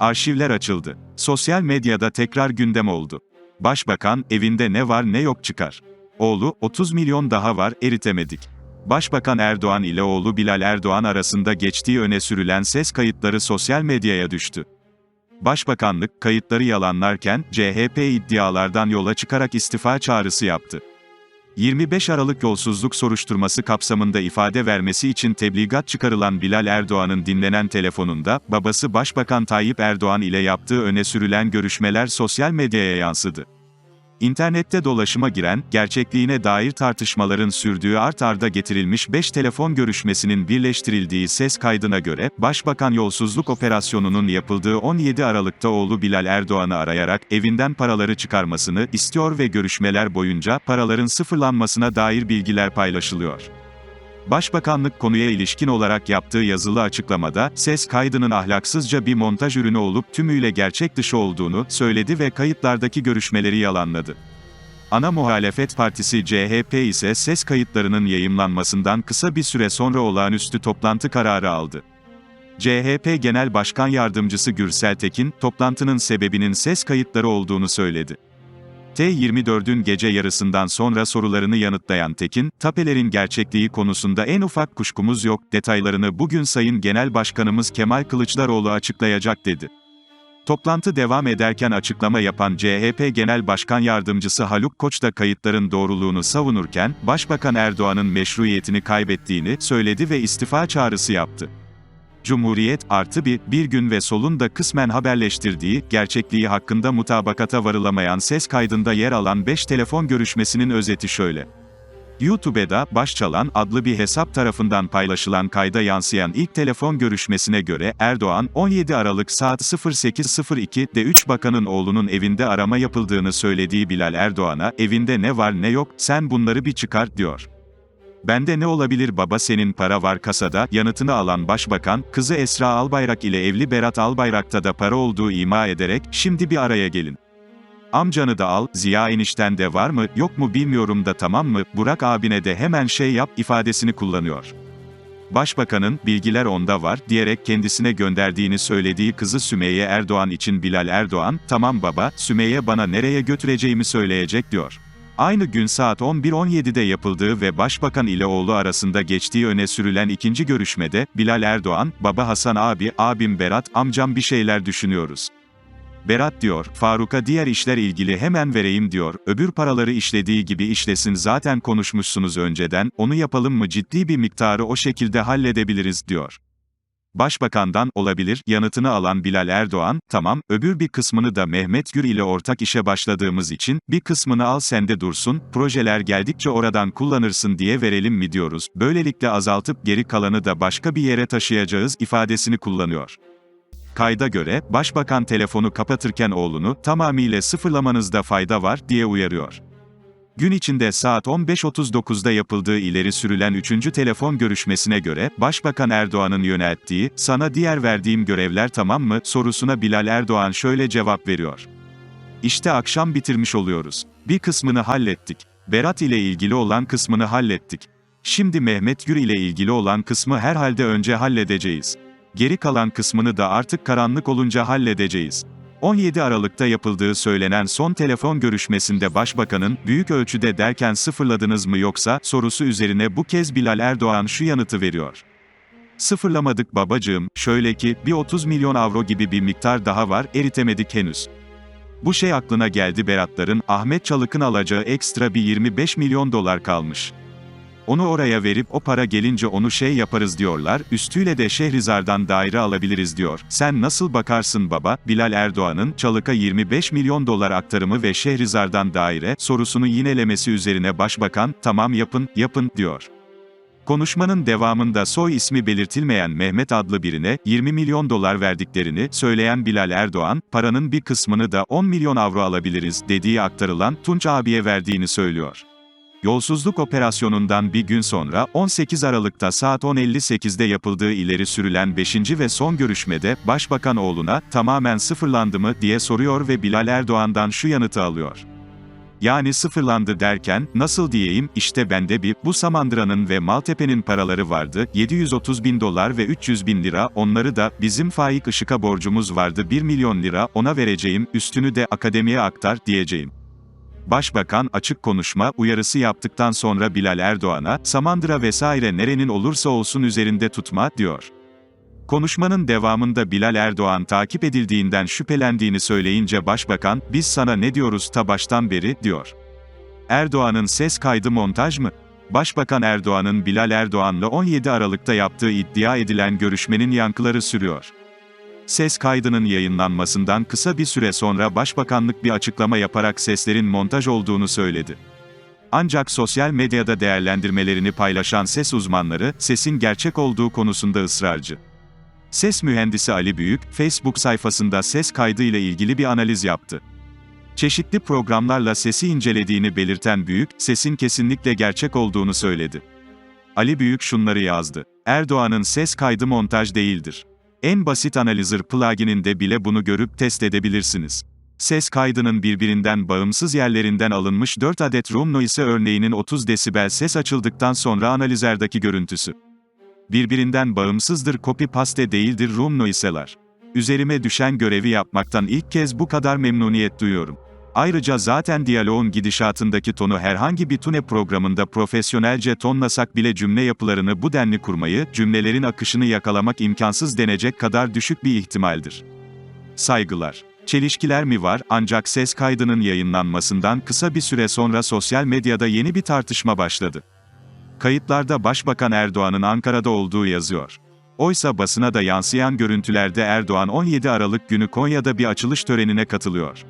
Arşivler açıldı. Sosyal medyada tekrar gündem oldu. Başbakan, evinde ne var ne yok çıkar. Oğlu, 30 milyon daha var, eritemedik. Başbakan Erdoğan ile oğlu Bilal Erdoğan arasında geçtiği öne sürülen ses kayıtları sosyal medyaya düştü. Başbakanlık, kayıtları yalanlarken, CHP iddialardan yola çıkarak istifa çağrısı yaptı. 25 Aralık yolsuzluk soruşturması kapsamında ifade vermesi için tebligat çıkarılan Bilal Erdoğan'ın dinlenen telefonunda, babası Başbakan Tayyip Erdoğan ile yaptığı öne sürülen görüşmeler sosyal medyaya yansıdı. İnternette dolaşıma giren, gerçekliğine dair tartışmaların sürdüğü art arda getirilmiş 5 telefon görüşmesinin birleştirildiği ses kaydına göre, Başbakan yolsuzluk operasyonunun yapıldığı 17 Aralık'ta oğlu Bilal Erdoğan'ı arayarak evinden paraları çıkarmasını istiyor ve görüşmeler boyunca paraların sıfırlanmasına dair bilgiler paylaşılıyor. Başbakanlık konuya ilişkin olarak yaptığı yazılı açıklamada, ses kaydının ahlaksızca bir montaj ürünü olup tümüyle gerçek dışı olduğunu söyledi ve kayıtlardaki görüşmeleri yalanladı. Ana muhalefet partisi CHP ise ses kayıtlarının yayımlanmasından kısa bir süre sonra olağanüstü toplantı kararı aldı. CHP Genel Başkan Yardımcısı Gürsel Tekin, toplantının sebebinin ses kayıtları olduğunu söyledi. T24'ün gece yarısından sonra sorularını yanıtlayan Tekin, tapelerin gerçekliği konusunda en ufak kuşkumuz yok, detaylarını bugün Sayın Genel Başkanımız Kemal Kılıçdaroğlu açıklayacak dedi. Toplantı devam ederken açıklama yapan CHP Genel Başkan Yardımcısı Haluk Koç da kayıtların doğruluğunu savunurken, Başbakan Erdoğan'ın meşruiyetini kaybettiğini söyledi ve istifa çağrısı yaptı. Cumhuriyet, artı bir, bir gün ve solun da kısmen haberleştirdiği, gerçekliği hakkında mutabakata varılamayan ses kaydında yer alan 5 telefon görüşmesinin özeti şöyle. YouTube'da Başçalan adlı bir hesap tarafından paylaşılan kayda yansıyan ilk telefon görüşmesine göre Erdoğan 17 Aralık saat 08.02'de 3 bakanın oğlunun evinde arama yapıldığını söylediği Bilal Erdoğan'a evinde ne var ne yok sen bunları bir çıkar diyor. Bende ne olabilir baba senin para var kasada, yanıtını alan başbakan, kızı Esra Albayrak ile evli Berat Albayrak'ta da para olduğu ima ederek, şimdi bir araya gelin. Amcanı da al, Ziya enişten de var mı, yok mu bilmiyorum da tamam mı, Burak abine de hemen şey yap, ifadesini kullanıyor. Başbakanın, bilgiler onda var, diyerek kendisine gönderdiğini söylediği kızı Sümeyye Erdoğan için Bilal Erdoğan, tamam baba, Sümeyye bana nereye götüreceğimi söyleyecek diyor. Aynı gün saat 11.17'de yapıldığı ve Başbakan ile oğlu arasında geçtiği öne sürülen ikinci görüşmede, Bilal Erdoğan, baba Hasan abi, abim Berat, amcam bir şeyler düşünüyoruz. Berat diyor, Faruk'a diğer işler ilgili hemen vereyim diyor, öbür paraları işlediği gibi işlesin zaten konuşmuşsunuz önceden, onu yapalım mı ciddi bir miktarı o şekilde halledebiliriz diyor. Başbakandan olabilir yanıtını alan Bilal Erdoğan, tamam, öbür bir kısmını da Mehmet Gür ile ortak işe başladığımız için, bir kısmını al sende dursun, projeler geldikçe oradan kullanırsın diye verelim mi diyoruz, böylelikle azaltıp geri kalanı da başka bir yere taşıyacağız ifadesini kullanıyor. Kayda göre, Başbakan telefonu kapatırken oğlunu, tamamıyla sıfırlamanızda fayda var, diye uyarıyor. Gün içinde saat 15.39'da yapıldığı ileri sürülen 3. telefon görüşmesine göre, Başbakan Erdoğan'ın yönelttiği, sana diğer verdiğim görevler tamam mı, sorusuna Bilal Erdoğan şöyle cevap veriyor. İşte akşam bitirmiş oluyoruz. Bir kısmını hallettik. Berat ile ilgili olan kısmını hallettik. Şimdi Mehmet Gür ile ilgili olan kısmı herhalde önce halledeceğiz. Geri kalan kısmını da artık karanlık olunca halledeceğiz. 17 Aralık'ta yapıldığı söylenen son telefon görüşmesinde Başbakanın, büyük ölçüde derken sıfırladınız mı yoksa, sorusu üzerine bu kez Bilal Erdoğan şu yanıtı veriyor. Sıfırlamadık babacığım, şöyle ki, bir 30 milyon avro gibi bir miktar daha var, eritemedik henüz. Bu şey aklına geldi Beratların, Ahmet Çalık'ın alacağı ekstra bir 25 milyon dolar kalmış. Onu oraya verip o para gelince onu şey yaparız diyorlar, üstüyle de Şehrizar'dan daire alabiliriz diyor. Sen nasıl bakarsın baba? Bilal Erdoğan'ın Çalık'a 25 milyon dolar aktarımı ve Şehrizar'dan daire sorusunu yinelemesi üzerine başbakan, tamam yapın, yapın, diyor. Konuşmanın devamında soy ismi belirtilmeyen Mehmet adlı birine 20 milyon dolar verdiklerini söyleyen Bilal Erdoğan, paranın bir kısmını da 10 milyon avro alabiliriz dediği aktarılan Tunç abiye verdiğini söylüyor. Yolsuzluk operasyonundan bir gün sonra 18 Aralık'ta saat 10.58'de yapıldığı ileri sürülen 5. ve son görüşmede Başbakan oğluna tamamen sıfırlandı mı diye soruyor ve Bilal Erdoğan'dan şu yanıtı alıyor. Yani sıfırlandı derken, nasıl diyeyim, işte bende bir, bu Samandıra'nın ve Maltepe'nin paraları vardı, 730 bin dolar ve 300 bin lira, onları da, bizim Faik Işık'a borcumuz vardı 1 milyon lira, ona vereceğim, üstünü de akademiye aktar, diyeceğim. Başbakan, açık konuşma, uyarısı yaptıktan sonra Bilal Erdoğan'a, Samandıra vesaire nerenin olursa olsun üzerinde tutma, diyor. Konuşmanın devamında Bilal Erdoğan takip edildiğinden şüphelendiğini söyleyince Başbakan, biz sana ne diyoruz ta baştan beri, diyor. Erdoğan'ın ses kaydı montaj mı? Başbakan Erdoğan'ın Bilal Erdoğan'la 17 Aralık'ta yaptığı iddia edilen görüşmenin yankıları sürüyor. Ses kaydının yayınlanmasından kısa bir süre sonra Başbakanlık bir açıklama yaparak seslerin montaj olduğunu söyledi. Ancak sosyal medyada değerlendirmelerini paylaşan ses uzmanları, sesin gerçek olduğu konusunda ısrarcı. Ses mühendisi Ali Büyük, Facebook sayfasında ses kaydı ile ilgili bir analiz yaptı. Çeşitli programlarla sesi incelediğini belirten Büyük, sesin kesinlikle gerçek olduğunu söyledi. Ali Büyük şunları yazdı. Erdoğan'ın ses kaydı montaj değildir. En basit Analyzer plugininde bile bunu görüp test edebilirsiniz. Ses kaydının birbirinden bağımsız yerlerinden alınmış 4 adet room noise örneğinin 30 desibel ses açıldıktan sonra analizerdeki görüntüsü. Birbirinden bağımsızdır copy paste değildir room noise'lar. Üzerime düşen görevi yapmaktan ilk kez bu kadar memnuniyet duyuyorum. Ayrıca zaten diyaloğun gidişatındaki tonu herhangi bir tune programında profesyonelce tonlasak bile cümle yapılarını bu denli kurmayı, cümlelerin akışını yakalamak imkansız denecek kadar düşük bir ihtimaldir. Saygılar. Çelişkiler mi var, ancak ses kaydının yayınlanmasından kısa bir süre sonra sosyal medyada yeni bir tartışma başladı. Kayıtlarda Başbakan Erdoğan'ın Ankara'da olduğu yazıyor. Oysa basına da yansıyan görüntülerde Erdoğan 17 Aralık günü Konya'da bir açılış törenine katılıyor.